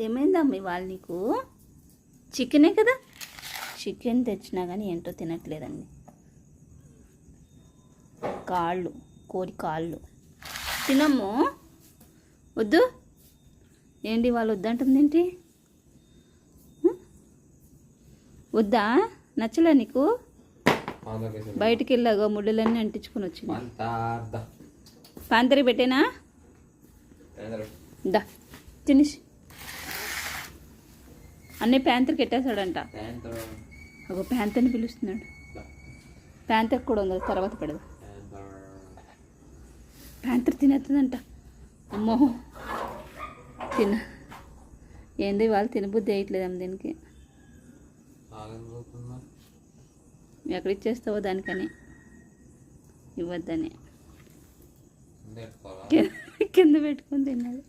ఏమైందమ్మ ఇవాళ నీకు? చికెనే కదా? చికెన్ తెచ్చినా కానీ ఏంటో తినట్లేదండి. కాళ్ళు కోడి కాళ్ళు. తినమ్ము. వద్దు. ఏంటి వాళ్ళు వద్దంటుంది ఏంటి? వద్దా? నచ్చలే నీకు? బయటికి వెళ్ళాగో ముళ్ళలన్నీ అంటించుకొని వచ్చింది పాంతరి పెట్టేనా? దా. తినేసి. అన్నీ ప్యాంతర్కి ఎట్టేశాడంట ఒక ప్యాంతర్ని పిలుస్తున్నాడు. ప్యాంతర్ కూడా ఉంది? తర్వాత పెడదు. ప్యాంతర్. తినేస్తుందంట. అమ్మో. తిన. ఏంది వాళ్ళు తినబుద్ధి వేయట్లేదమ్మ దీనికి. ఎక్కడ ఇచ్చేస్తావో దానికని. ఇవ్వద్దని. కింద పెట్టుకొని తిన్నాడు